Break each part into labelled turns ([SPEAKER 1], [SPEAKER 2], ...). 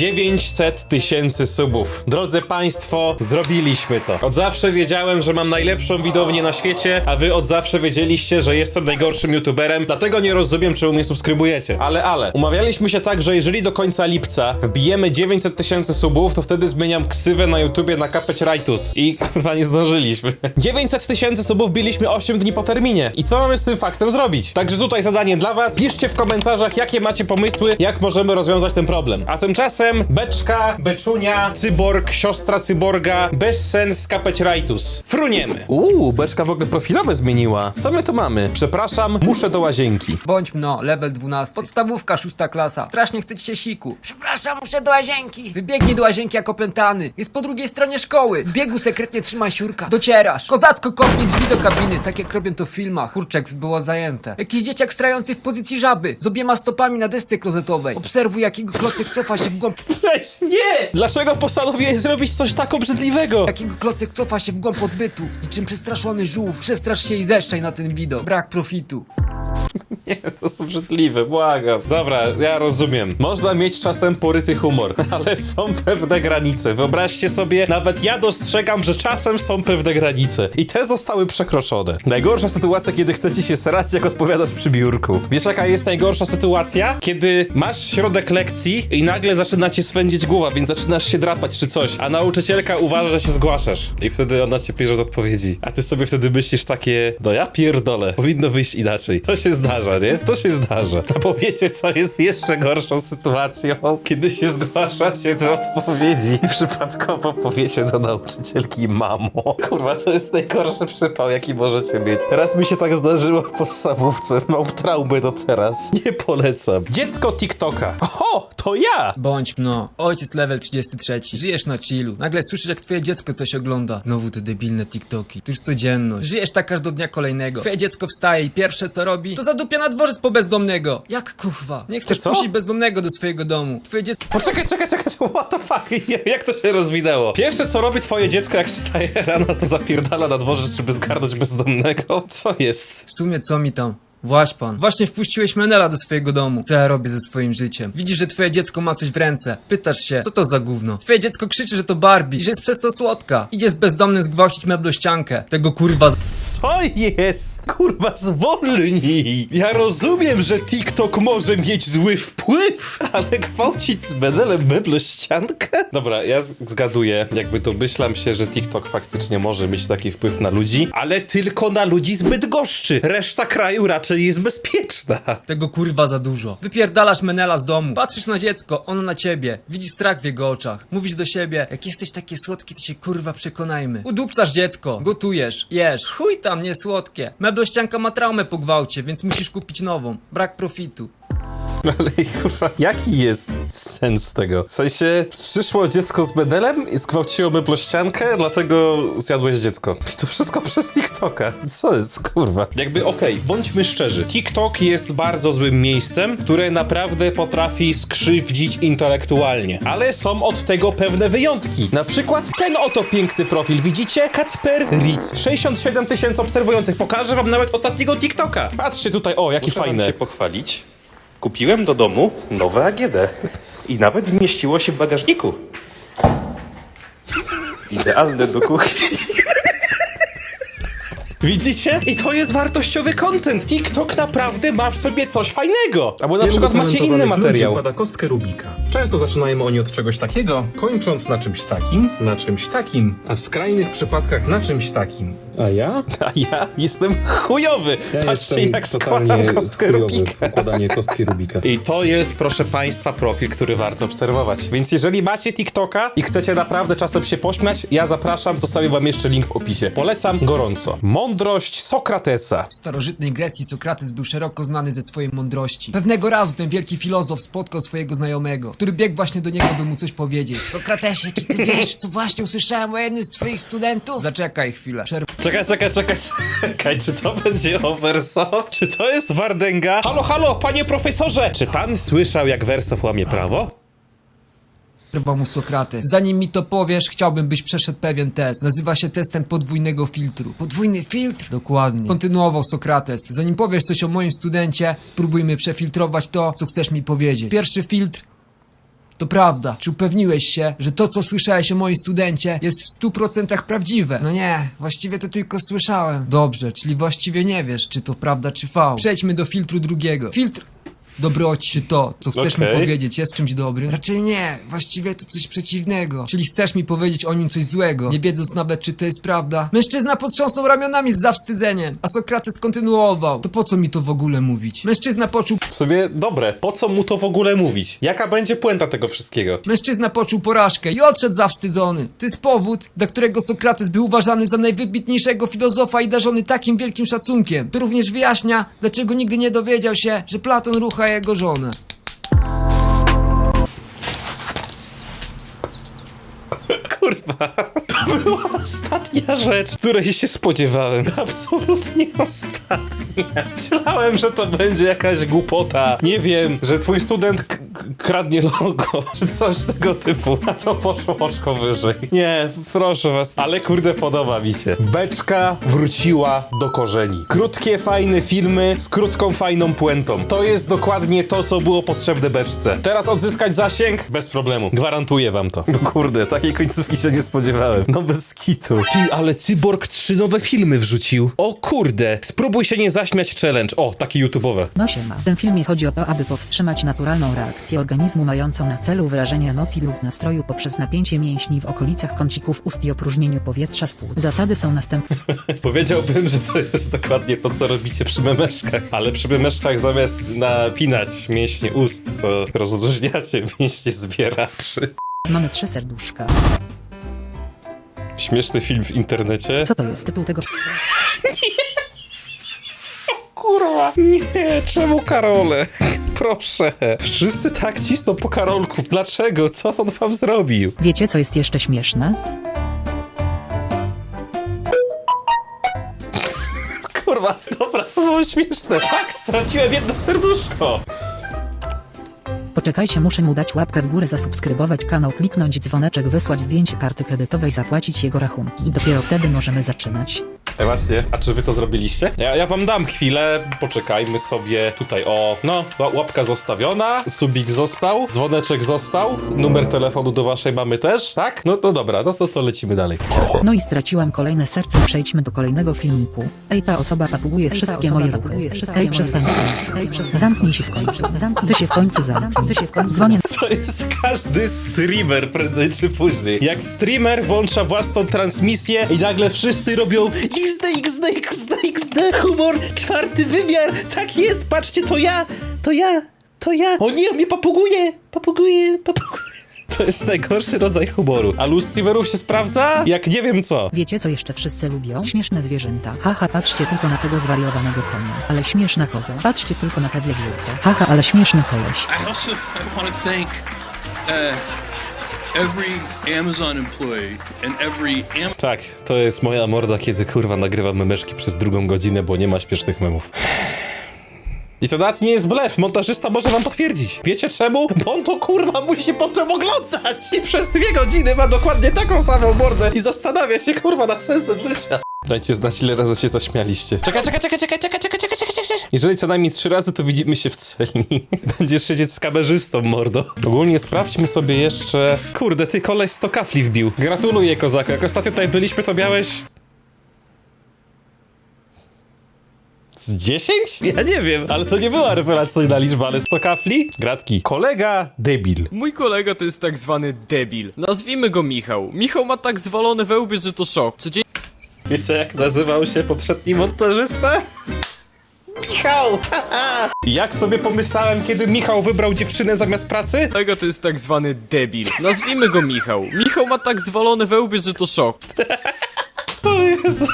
[SPEAKER 1] 900 tysięcy subów. Drodzy Państwo, zrobiliśmy to. Od zawsze wiedziałem, że mam najlepszą widownię na świecie, a Wy od zawsze wiedzieliście, że jestem najgorszym youtuberem, dlatego nie rozumiem, czemu mnie subskrybujecie. Ale, ale, umawialiśmy się tak, że jeżeli do końca lipca wbijemy 900 tysięcy subów, to wtedy zmieniam ksywę na YouTubie na Capeć Rightus. I kurwa nie zdążyliśmy. 900 tysięcy subów biliśmy 8 dni po terminie. I co mamy z tym faktem zrobić? Także tutaj zadanie dla was. Piszcie w komentarzach, jakie macie pomysły, jak możemy rozwiązać ten problem. A tymczasem Beczka, Beczunia, Cyborg, siostra Cyborga, Bezsens, Capeć Rightus. Fruniemy. Uuu, Beczka w ogóle profilowe zmieniła. Co my tu mamy? Przepraszam, muszę do łazienki.
[SPEAKER 2] Bądź mno, level 12. Podstawówka, szósta klasa. Strasznie chcecie się siku.
[SPEAKER 3] Przepraszam, muszę do łazienki.
[SPEAKER 2] Wybiegnij do łazienki jak opętany. Jest po drugiej stronie szkoły. W biegu sekretnie trzyma siurka. Docierasz. Kozacko kopnij drzwi do kabiny, tak jak robią to w filmach. Kurczek było zajęte. Jakiś dzieciak strający w pozycji żaby. Z obiema stopami na desce klozetowej. Obserwuj jakiego klocek cofa się w głąb...
[SPEAKER 1] Weź, nie! Dlaczego postanowiłeś zrobić coś tak obrzydliwego?
[SPEAKER 2] Jakiego klocek cofa się w głąb odbytu. Niczym przestraszony żółw. Przestrasz się i zeszczaj na ten widok. Brak profitu.
[SPEAKER 1] Nie, to są obrzydliwe, błagam. Dobra, ja rozumiem. Można mieć czasem poryty humor, ale są pewne granice. Wyobraźcie sobie, nawet ja dostrzegam, że czasem są pewne granice. I te zostały przekroczone. Najgorsza sytuacja, kiedy chcecie się srać, jak odpowiadasz przy biurku. Wiesz, jaka jest najgorsza sytuacja? Kiedy masz środek lekcji i nagle zaczyna cię swędzić głowa, więc zaczynasz się drapać czy coś, a nauczycielka uważa, że się zgłaszasz. I wtedy ona cię bierze do odpowiedzi. A ty sobie wtedy myślisz takie, no ja pierdolę, powinno wyjść inaczej. To się zdarza, nie? To się zdarza. A powiecie, co jest jeszcze gorszą sytuacją? Kiedy się zgłaszacie do odpowiedzi i przypadkowo powiecie do nauczycielki mamo. Kurwa, to jest najgorszy przypał, jaki możecie mieć. Raz mi się tak zdarzyło w podstawówce. Mam traumę do teraz. Nie polecam. Dziecko TikToka. O, to ja!
[SPEAKER 2] Bądź mno. Ojciec level 33. Żyjesz na chillu. Nagle słyszysz, jak twoje dziecko coś ogląda. Znowu te debilne TikToki. To już codzienność. Żyjesz tak aż do dnia kolejnego. Twoje dziecko wstaje i pierwsze co robi, to zadupia na dworzec po bezdomnego. Jak kuchwa? Nie chcesz
[SPEAKER 1] co?
[SPEAKER 2] puścić bezdomnego do swojego domu. Twoje dziecko...
[SPEAKER 1] Poczekaj, czekaj, czekaj, what the fuck? Jak to się rozwinęło? Pierwsze co robi twoje dziecko jak wstaje rano, to zapierdala na dworzec, żeby zgarnąć bezdomnego. Co jest?
[SPEAKER 2] W sumie co mi tam? Właś pan. Właśnie wpuściłeś Menela do swojego domu. Co ja robię ze swoim życiem? Widzisz, że twoje dziecko ma coś w ręce. Pytasz się, co to za gówno? Twoje dziecko krzyczy, że to Barbie, i że jest przez to słodka. Idzie z bezdomnym zgwałcić meblościankę. Tego kurwa z...
[SPEAKER 1] Co jest? Kurwa, zwolnij! Ja rozumiem, że TikTok może mieć zły wpływ, ale gwałcić z Bedelem meblościankę? Dobra, ja z- zgaduję, jakby domyślam się, że TikTok faktycznie może mieć taki wpływ na ludzi, ale tylko na ludzi zbyt goszczy. Reszta kraju raczej jest bezpieczna.
[SPEAKER 2] Tego kurwa za dużo. Wypierdalasz Menela z domu. Patrzysz na dziecko, ono na ciebie. Widzisz strach w jego oczach. Mówisz do siebie, jak jesteś takie słodkie, to się kurwa przekonajmy. Udupcasz dziecko, gotujesz, jesz. Chuj tam, nie słodkie. Meblościanka ma traumę po gwałcie, więc musisz kupić nową. Brak profitu.
[SPEAKER 1] Ale kurwa, jaki jest sens tego? W sensie, przyszło dziecko z Bedelem i zgwałciło meblościankę, dlatego zjadłeś dziecko. I to wszystko przez TikToka. Co jest, kurwa? Jakby, okej, bądźmy szczerzy. TikTok jest bardzo złym miejscem, które naprawdę potrafi skrzywdzić intelektualnie. Ale są od tego pewne wyjątki. Na przykład ten oto piękny profil, widzicie? Kacper Ritz. 67 tysięcy obserwujących. Pokażę wam nawet ostatniego TikToka. Patrzcie tutaj, o, jakie
[SPEAKER 4] Muszę wam
[SPEAKER 1] fajne.
[SPEAKER 4] się pochwalić. Kupiłem do domu nowe AGD i nawet zmieściło się w bagażniku. Idealne do kuchni.
[SPEAKER 1] Widzicie? I to jest wartościowy content. TikTok naprawdę ma w sobie coś fajnego. Albo na
[SPEAKER 5] Wielu
[SPEAKER 1] przykład macie inny
[SPEAKER 5] utalentowanych ludzi
[SPEAKER 1] materiał.
[SPEAKER 5] układa kostkę Rubika. Często zaczynają oni od czegoś takiego, kończąc na czymś takim, na czymś takim, a w skrajnych przypadkach na czymś takim. A ja?
[SPEAKER 1] A ja jestem chujowy.
[SPEAKER 5] Ja
[SPEAKER 1] Patrzcie jak składam kostkę Rubika.
[SPEAKER 5] układanie kostki Rubika.
[SPEAKER 1] I to jest, proszę Państwa, profil, który warto obserwować. Więc jeżeli macie TikToka i chcecie naprawdę czasem się pośmiać, ja zapraszam, zostawię Wam jeszcze link w opisie. Polecam gorąco. Mądrość Sokratesa.
[SPEAKER 2] W starożytnej Grecji Sokrates był szeroko znany ze swojej mądrości. Pewnego razu ten wielki filozof spotkał swojego znajomego, który biegł właśnie do niego, by mu coś powiedzieć.
[SPEAKER 3] Sokratesie, czy ty wiesz, co właśnie usłyszałem o jednym z twoich studentów?
[SPEAKER 2] Zaczekaj chwilę. Przerw
[SPEAKER 1] Czekaj, czekaj, czekaj, czekaj, czy to będzie o Wersow? Czy to jest Wardenga? Halo, halo, panie profesorze! Czy pan słyszał, jak Wersow łamie prawo?
[SPEAKER 2] Przerwał mu Sokrates. Zanim mi to powiesz, chciałbym, byś przeszedł pewien test. Nazywa się testem podwójnego filtru.
[SPEAKER 3] Podwójny filtr?
[SPEAKER 2] Dokładnie. Kontynuował Sokrates. Zanim powiesz coś o moim studencie, spróbujmy przefiltrować to, co chcesz mi powiedzieć. Pierwszy filtr To prawda. Czy upewniłeś się, że to, co słyszałeś o moim studencie, jest w stu procentach prawdziwe?
[SPEAKER 3] No nie, właściwie to tylko słyszałem.
[SPEAKER 2] Dobrze, czyli właściwie nie wiesz, czy to prawda, czy fał. Przejdźmy do filtru drugiego. Filtr dobroci. Czy to, co chcesz mi powiedzieć, jest czymś dobrym?
[SPEAKER 3] Raczej nie, właściwie to coś przeciwnego.
[SPEAKER 2] Czyli chcesz mi powiedzieć o nim coś złego, nie wiedząc nawet, czy to jest prawda? Mężczyzna potrząsnął ramionami z zawstydzeniem, a Sokrates kontynuował. To po co mi to w ogóle mówić? Mężczyzna poczuł
[SPEAKER 1] W sobie dobre, po co mu to w ogóle mówić? Jaka będzie puenta tego wszystkiego?
[SPEAKER 2] Mężczyzna poczuł porażkę i odszedł zawstydzony. To jest powód, dla którego Sokrates był uważany za najwybitniejszego filozofa i darzony takim wielkim szacunkiem. To również wyjaśnia, dlaczego nigdy nie dowiedział się, że Platon rucha jego żonę.
[SPEAKER 1] Kurwa, to była ostatnia rzecz, której się spodziewałem. Absolutnie ostatnia. Myślałem, że to będzie jakaś głupota. Nie wiem, że twój student kradnie logo, czy coś tego typu. A to poszło oczko wyżej. Nie, proszę was. Ale kurde, podoba mi się. Beczka wróciła do korzeni. Krótkie, fajne filmy z krótką, fajną puentą. To jest dokładnie to, co było potrzebne beczce. Teraz odzyskać zasięg? Bez problemu. Gwarantuję wam to. Kurde, takiej końcówki się nie spodziewałem. No bez kitu. Ty, ale Cyborg trzy nowe filmy wrzucił. O kurde. Spróbuj się nie zaśmiać challenge. O, takie YouTube'owe.
[SPEAKER 6] No siema. W tym filmie chodzi o to, aby powstrzymać naturalną reakcję organizmu mającą na celu wyrażenie emocji lub nastroju poprzez napięcie mięśni w okolicach kącików ust i opróżnieniu powietrza z płuc. Zasady są następne.
[SPEAKER 1] Powiedziałbym, że to jest dokładnie to, co robicie przy memeszkach. Ale przy memeszkach zamiast napinać mięśnie ust, to rozróżniacie mięśnie zbieraczy.
[SPEAKER 6] Mamy trzy serduszka.
[SPEAKER 1] Śmieszny film w internecie.
[SPEAKER 6] Co to jest tytuł tego?
[SPEAKER 1] Kurwa. Nie, czemu Karole? Proszę. Wszyscy tak cisną po Karolku. Dlaczego? Co on wam zrobił?
[SPEAKER 6] Wiecie co jest jeszcze śmieszne?
[SPEAKER 1] Kurwa, dobra, to było śmieszne. Tak, straciłem jedno serduszko.
[SPEAKER 6] Poczekajcie, muszę mu dać łapkę w górę, zasubskrybować kanał, kliknąć dzwoneczek, wysłać zdjęcie karty kredytowej, zapłacić jego rachunki i dopiero wtedy możemy zaczynać.
[SPEAKER 1] E właśnie, a czy wy to zrobiliście? Ja, ja wam dam chwilę, poczekajmy sobie tutaj, o, no, ła- łapka zostawiona, subik został, dzwoneczek został, numer telefonu do waszej mamy też, tak? No to dobra, no to, to lecimy dalej.
[SPEAKER 6] No i straciłam kolejne serce, przejdźmy do kolejnego filmiku. Ej, ta osoba papuguje wszystkie moje ruchy. Ej, przestań. Zamknij się w końcu. Zamknij. Ty się w końcu zamknij. Ty się w końcu. Dzwonię
[SPEAKER 1] To jest każdy streamer prędzej czy później. Jak streamer włącza własną transmisję i nagle wszyscy robią XD, XD, XD, XD, humor, czwarty wymiar, tak jest, patrzcie, to ja, to ja, to ja. O nie, on mnie papuguje, papuguje, papuguje. To jest najgorszy rodzaj humoru. A u streamerów się sprawdza? Jak nie wiem co.
[SPEAKER 6] Wiecie co jeszcze wszyscy lubią? Śmieszne zwierzęta. Haha, patrzcie tylko na tego zwariowanego konia. Ale śmieszna koza. Patrzcie tylko na tę wiewiórkę. Haha, ale śmieszny koleś.
[SPEAKER 7] I also I want to thank uh, every Amazon employee and every Am-
[SPEAKER 1] Tak, to jest moja morda, kiedy kurwa nagrywam memeszki przez drugą godzinę, bo nie ma śmiesznych memów. I to nawet nie jest blef, montażysta może wam potwierdzić. Wiecie czemu? Bo on to kurwa musi potem oglądać i przez dwie godziny ma dokładnie taką samą mordę i zastanawia się kurwa nad sensem życia. Dajcie znać ile razy się zaśmialiście. Czekaj, czekaj, czekaj, czekaj, czekaj, czekaj, czekaj, czekaj, czekaj. Jeżeli co najmniej trzy razy, to widzimy się w celi. Będziesz siedzieć z kamerzystą, mordo. Ogólnie sprawdźmy sobie jeszcze... Kurde, ty koleś 100 kafli wbił. Gratuluję, kozaka. Jak ostatnio tutaj byliśmy, to miałeś... Z 10? Ja nie wiem, ale to nie była rewelacyjna liczba, ale 100 kafli? Gratki. Kolega debil.
[SPEAKER 8] Mój kolega to jest tak zwany debil. Nazwijmy go Michał. Michał ma tak zwalone we łbie, że to szok. Codziennie
[SPEAKER 1] Wiecie jak nazywał się poprzedni montażysta? Michał! Jak sobie pomyślałem, kiedy Michał wybrał dziewczynę zamiast pracy?
[SPEAKER 8] kolega to jest tak zwany debil. Nazwijmy go Michał. Michał ma tak zwalone we łbie, że to szok.
[SPEAKER 1] Jezus.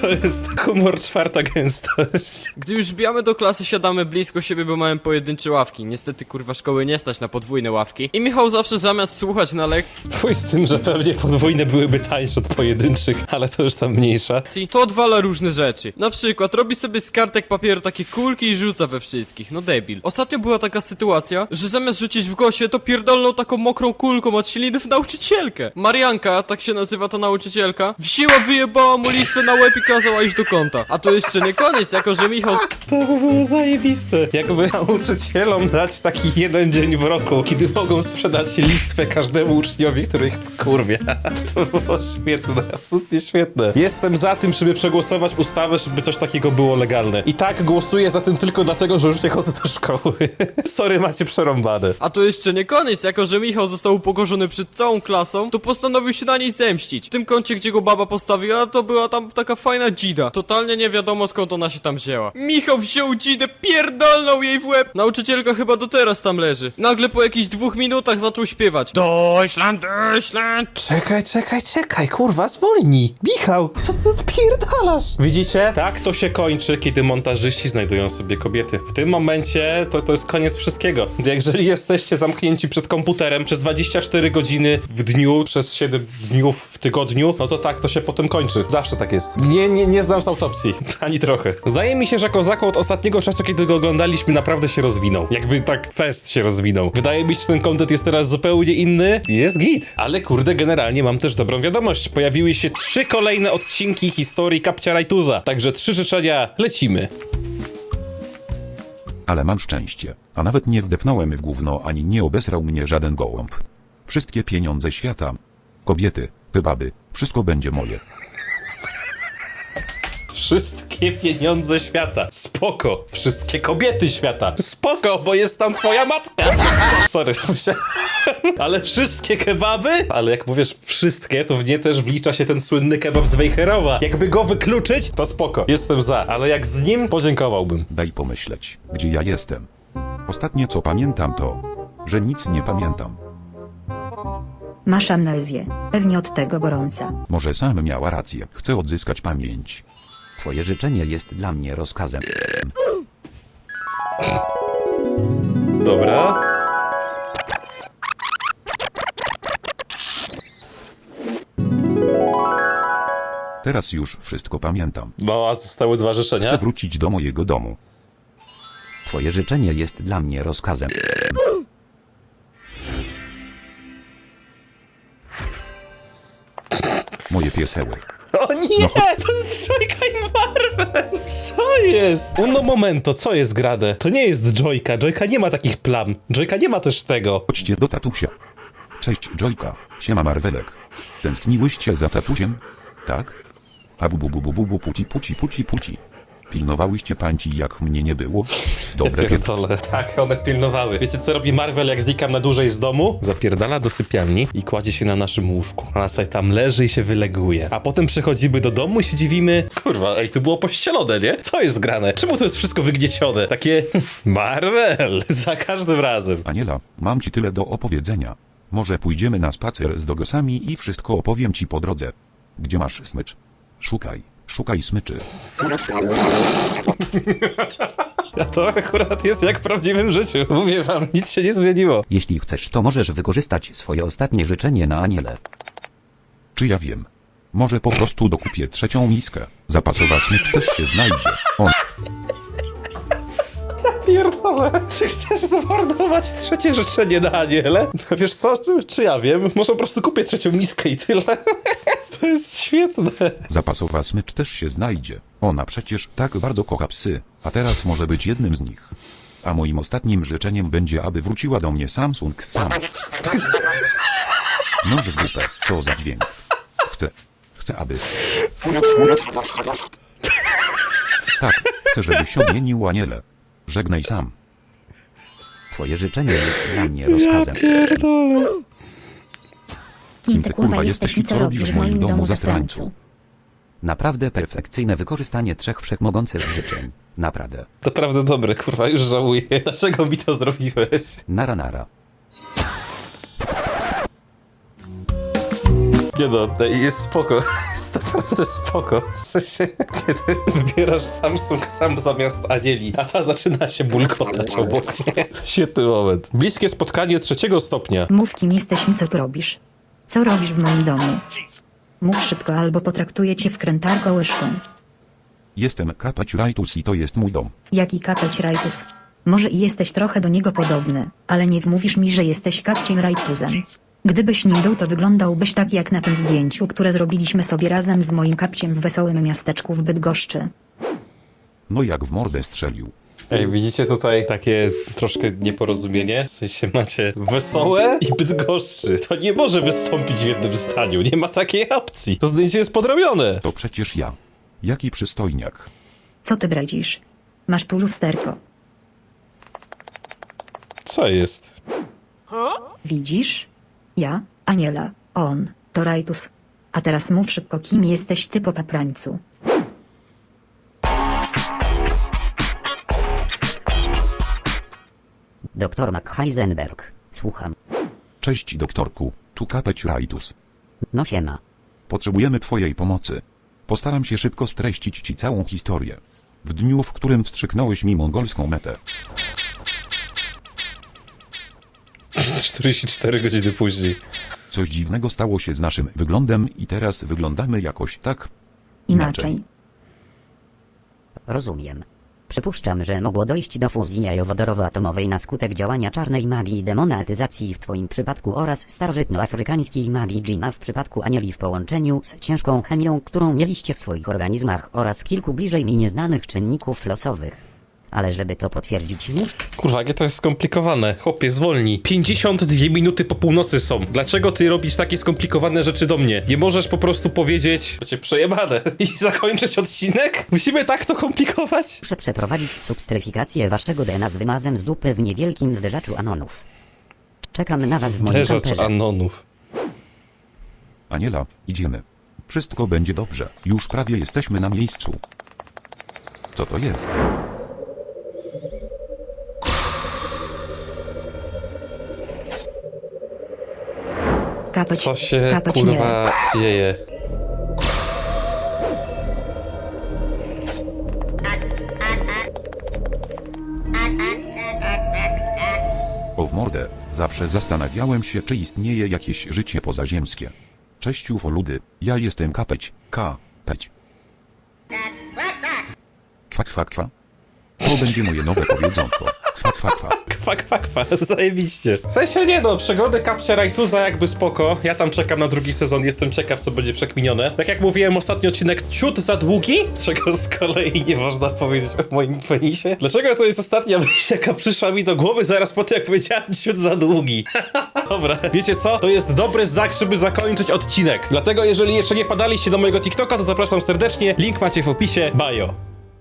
[SPEAKER 1] To jest humor czwarta gęstość.
[SPEAKER 8] Gdy już wbijamy do klasy, siadamy blisko siebie, bo mamy pojedyncze ławki. Niestety kurwa szkoły nie stać na podwójne ławki. I Michał zawsze zamiast słuchać na lekcji,
[SPEAKER 1] Chuj z tym, że pewnie podwójne byłyby tańsze od pojedynczych, ale to już tam mniejsza.
[SPEAKER 8] to odwala różne rzeczy. Na przykład robi sobie z kartek papieru takie kulki i rzuca we wszystkich. No debil. Ostatnio była taka sytuacja, że zamiast rzucić w gosie, to pierdolną taką mokrą kulką od śliny w nauczycielkę. Marianka, tak się nazywa ta nauczycielka, wzięła wyjebała mu listę na łeb i kazała iść do kąta. A to jeszcze nie koniec, jako że Michał
[SPEAKER 1] To by było zajebiste. Jakby nauczycielom dać taki jeden dzień w roku, kiedy mogą sprzedać listwę każdemu uczniowi, których kurwie. To było świetne, absolutnie świetne. Jestem za tym, żeby przegłosować ustawę, żeby coś takiego było legalne. I tak głosuję za tym tylko dlatego, że już nie chodzę do szkoły. Sorry, macie przerąbane.
[SPEAKER 8] A to jeszcze nie koniec, jako że Michał został upokorzony przed całą klasą, to postanowił się na niej zemścić. W tym kącie, gdzie go baba postawiła, to była tam taka fajna dzida. Totalnie nie wiadomo skąd ona się tam wzięła. Michał wziął dzidę, pierdolnął jej w łeb. Nauczycielka chyba do teraz tam leży. Nagle po jakichś dwóch minutach zaczął śpiewać. Deutschland, Deutschland.
[SPEAKER 1] Czekaj, czekaj, czekaj, kurwa, zwolnij. Michał, co ty odpierdalasz? Widzicie? Tak to się kończy, kiedy montażyści znajdują sobie kobiety. W tym momencie to, to jest koniec wszystkiego. Jeżeli jesteście zamknięci przed komputerem przez 24 godziny w dniu, przez 7 dniów w tygodniu, no to tak to się potem kończy. Zawsze tak jest. Nie, nie, nie znam z autopsji. Ani trochę. Zdaje mi się, że Kozako od ostatniego czasu, kiedy go oglądaliśmy, naprawdę się rozwinął. Jakby tak fest się rozwinął. Wydaje mi się, że ten content jest teraz zupełnie inny. Jest git. Ale kurde, generalnie mam też dobrą wiadomość. Pojawiły się trzy kolejne odcinki historii Kapcia Rajtuza. Także trzy życzenia, lecimy.
[SPEAKER 9] Ale mam szczęście, a nawet nie wdepnąłem w gówno ani nie obesrał mnie żaden gołąb. Wszystkie pieniądze świata, kobiety, pybaby, wszystko będzie moje.
[SPEAKER 1] Wszystkie pieniądze świata. Spoko. Wszystkie kobiety świata. Spoko, bo jest tam twoja matka. Sorry, musiałem. Ale wszystkie kebaby? Ale jak mówisz wszystkie, to w nie też wlicza się ten słynny kebab z Wejherowa. Jakby go wykluczyć, to spoko. Jestem za, ale jak z nim, podziękowałbym.
[SPEAKER 9] Daj pomyśleć, gdzie ja jestem. Ostatnie co pamiętam to, że nic nie pamiętam.
[SPEAKER 6] Masz amnezję. Pewnie od tego gorąca.
[SPEAKER 9] Może sam miała rację, chcę odzyskać pamięć.
[SPEAKER 10] Twoje życzenie jest dla mnie rozkazem.
[SPEAKER 1] Dobra.
[SPEAKER 9] Teraz już wszystko pamiętam.
[SPEAKER 1] No, a zostały dwa życzenia.
[SPEAKER 9] Chcę wrócić do mojego domu.
[SPEAKER 10] Twoje życzenie jest dla mnie rozkazem.
[SPEAKER 9] Moje pieseły.
[SPEAKER 1] O nie! To jest Joyka i Marvel! Co jest? Uno momento, co jest grade? To nie jest Joyka. Joyka nie ma takich plam. Joyka nie ma też tego.
[SPEAKER 9] Chodźcie do tatusia. Cześć, Joyka. Siema Marvelek. Tęskniłyście za tatusiem? Tak? A bu bu bu bu bu bu puci puci puci puci. Pilnowałyście panci jak mnie nie było? Dobre pierdolę.
[SPEAKER 1] Tak, one pilnowały. Wiecie co robi Marvel jak znikam na dłużej z domu? Zapierdala do sypialni i kładzie się na naszym łóżku. Ona sobie tam leży i się wyleguje. A potem przychodzimy do domu i się dziwimy. Kurwa, ej, tu było pościelone, nie? Co jest grane? Czemu to jest wszystko wygniecione? Takie Marvel za każdym razem.
[SPEAKER 9] Aniela, mam ci tyle do opowiedzenia. Może pójdziemy na spacer z dogosami i wszystko opowiem ci po drodze. Gdzie masz smycz? Szukaj, szukaj smyczy.
[SPEAKER 1] A to akurat jest jak w prawdziwym życiu. Mówię wam, nic się nie zmieniło.
[SPEAKER 10] Jeśli chcesz, to możesz wykorzystać swoje ostatnie życzenie na aniele.
[SPEAKER 9] Czy ja wiem? Może po prostu dokupię trzecią miskę. Zapasowa smycz też się znajdzie. On.
[SPEAKER 1] Pierdolę, czy chcesz zamordować trzecie życzenie na Aniele? Wiesz co, czy, czy ja wiem? Może po prostu kupię trzecią miskę i tyle. To jest świetne.
[SPEAKER 9] Zapasowa smycz też się znajdzie. Ona przecież tak bardzo kocha psy, a teraz może być jednym z nich. A moim ostatnim życzeniem będzie, aby wróciła do mnie Samsung sam. Noż w dupę, co za dźwięk. Chcę, chcę, aby... Tak, chcę, żebyś odmienił aniele. Żegnaj sam.
[SPEAKER 10] Twoje życzenie jest dla mnie rozkazem.
[SPEAKER 9] Kim ty kurwa jesteś i co robisz w moim domu zastrańcu?
[SPEAKER 10] Naprawdę perfekcyjne wykorzystanie trzech wszechmogących życzeń. Naprawdę.
[SPEAKER 1] To prawda dobre, kurwa, już żałuję. Dlaczego mi to zrobiłeś?
[SPEAKER 10] Nara nara.
[SPEAKER 1] Nie no, jest spoko. Jest naprawdę spoko. W sensie, kiedy wybierasz Samsung sam zamiast Anieli, a ta zaczyna się bulgotać obok. Świetny moment. Bliskie spotkanie trzeciego stopnia.
[SPEAKER 6] Mów kim jesteś i co tu robisz. Co robisz w moim domu? Mów szybko albo potraktuję cię wkrętarką łyżką.
[SPEAKER 9] Jestem Kapać Rajtus i to jest mój dom.
[SPEAKER 6] Jaki kapeć rajtus? Może i jesteś trochę do niego podobny, ale nie wmówisz mi, że jesteś kapciem rajtuzem. Gdybyś nim był, to wyglądałbyś tak jak na tym zdjęciu, które zrobiliśmy sobie razem z moim kapciem w wesołym miasteczku w Bydgoszczy.
[SPEAKER 9] No jak w mordę strzelił.
[SPEAKER 1] Ej, widzicie tutaj takie troszkę nieporozumienie? W sensie macie wesołe i bydgoszczy. To nie może wystąpić w jednym zdaniu, nie ma takiej opcji. To zdjęcie jest podrobione.
[SPEAKER 9] To przecież ja. Jaki przystojniak.
[SPEAKER 6] Co ty bredzisz? Masz tu lusterko.
[SPEAKER 1] Co jest?
[SPEAKER 6] Widzisz? Ja, Aniela, on, to Rajtus. A teraz mów szybko, kim jesteś ty po paprańcu.
[SPEAKER 10] Doktor McHeisenberg. Słucham.
[SPEAKER 9] Cześć doktorku, tu kapeć Rajtus.
[SPEAKER 10] No siema.
[SPEAKER 9] Potrzebujemy twojej pomocy. Postaram się szybko streścić ci całą historię. W dniu, w którym wstrzyknąłeś mi mongolską metę.
[SPEAKER 1] 44 godziny później.
[SPEAKER 9] Coś dziwnego stało się z naszym wyglądem i teraz wyglądamy jakoś tak
[SPEAKER 6] Inaczej.
[SPEAKER 10] Rozumiem. Przypuszczam, że mogło dojść do fuzji jajowodorowo-atomowej na skutek działania czarnej magii i demonetyzacji w twoim przypadku oraz starożytnoafrykańskiej magii dżina w przypadku anieli w połączeniu z ciężką chemią, którą mieliście w swoich organizmach oraz kilku bliżej mi nieznanych czynników losowych. Ale żeby to potwierdzić,
[SPEAKER 1] Kurwa, jakie to jest skomplikowane. Chłopie, zwolnij. 52 minuty po północy są. Dlaczego ty robisz takie skomplikowane rzeczy do mnie? Nie możesz po prostu powiedzieć, że cię przejebane i zakończyć odcinek? Musimy tak to komplikować?
[SPEAKER 10] Muszę przeprowadzić substryfikację waszego DNA z wymazem z dupy w niewielkim zderzaczu anonów. Czekam na was w moim
[SPEAKER 1] Zderzacz
[SPEAKER 10] kamperze.
[SPEAKER 1] anonów.
[SPEAKER 9] Aniela, idziemy. Wszystko będzie dobrze. Już prawie jesteśmy na miejscu. Co to jest?
[SPEAKER 6] Kapeć,
[SPEAKER 1] Co się
[SPEAKER 6] kapeć nie.
[SPEAKER 1] kurwa dzieje?
[SPEAKER 9] O w mordę, zawsze zastanawiałem się, czy istnieje jakieś życie pozaziemskie. Cześć ufoludy, ja jestem kapeć, K, peć. Kwa, kwa, kwa. To będzie moje nowe powiedzonko. Kwa, kwa, kwa.
[SPEAKER 1] Kwa, kwa, kwa, zajebiście. W sensie nie no, przygody Kapcia Rajtuza jakby spoko. Ja tam czekam na drugi sezon, jestem ciekaw co będzie przekminione. Tak jak mówiłem, ostatni odcinek ciut za długi, czego z kolei nie można powiedzieć o moim penisie. Dlaczego to jest ostatnia myśl, jaka przyszła mi do głowy zaraz po tym, jak powiedziałem ciut za długi? Dobra, wiecie co? To jest dobry znak, żeby zakończyć odcinek. Dlatego jeżeli jeszcze nie padaliście do mojego TikToka, to zapraszam serdecznie. Link macie w opisie. Bajo.